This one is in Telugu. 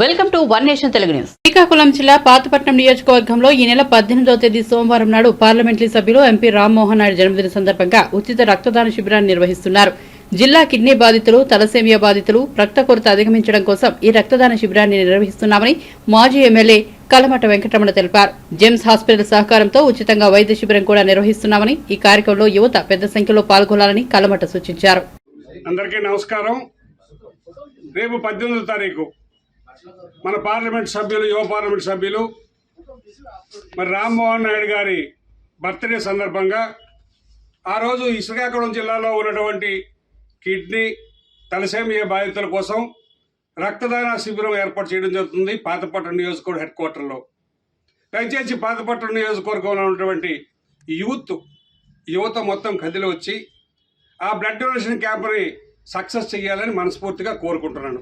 Welcome to one nation Telugu news. Srikakulam జిల్లా పాతపట్నం నియోజకవర్గంలో ఈ నెల పద్దెనిమిదవ తేదీ సోమవారం నాడు పార్లమెంటరీ సభ్యులు ఎంపీ రామ్మోహన్ నాయుడు జన్మదిన సందర్భంగా ఉచిత రక్తదాన శిబిరాన్ని నిర్వహిస్తున్నారు. జిల్లా కిడ్నీ బాధితులు తలసేమియా బాధితులు రక్త కొరత అధిగమించడం కోసం ఈ రక్తదాన శిబిరాన్ని నిర్వహిస్తున్నామని మాజీ ఎమ్మెల్యే కలమట వెంకటరమణ తెలిపారు. జెమ్స్ హాస్పిటల్ సహకారంతో ఉచితంగా వైద్య శిబిరం కూడా నిర్వహిస్తున్నామని ఈ కార్యక్రమంలో యువత పెద్ద సంఖ్యలో పాల్గొనాలని కలమట సూచించారు. అందరికీ నమస్కారం. రేపు పద్దెనిమిదో తారీఖు మన పార్లమెంట్ సభ్యులు యువ పార్లమెంట్ సభ్యులు మరి రామ్మోహన్ నాయుడు గారి బర్త్డే సందర్భంగా ఆ రోజు శ్రీకాకుళం జిల్లాలో ఉన్నటువంటి కిడ్నీ తలసేమియా బాధితుల కోసం రక్తదాన శిబిరం ఏర్పాటు చేయడం జరుగుతుంది పాతపట్నం నియోజకవర్గ హెడ్ క్వార్టర్లో. దయచేసి పాతపట్నం నియోజకవర్గంలో ఉన్నటువంటి యూత్ యువత మొత్తం కదిలి వచ్చి ఆ బ్లడ్ డొనేషన్ క్యాంప్ని సక్సెస్ చేయాలని మనస్ఫూర్తిగా కోరుకుంటున్నాను.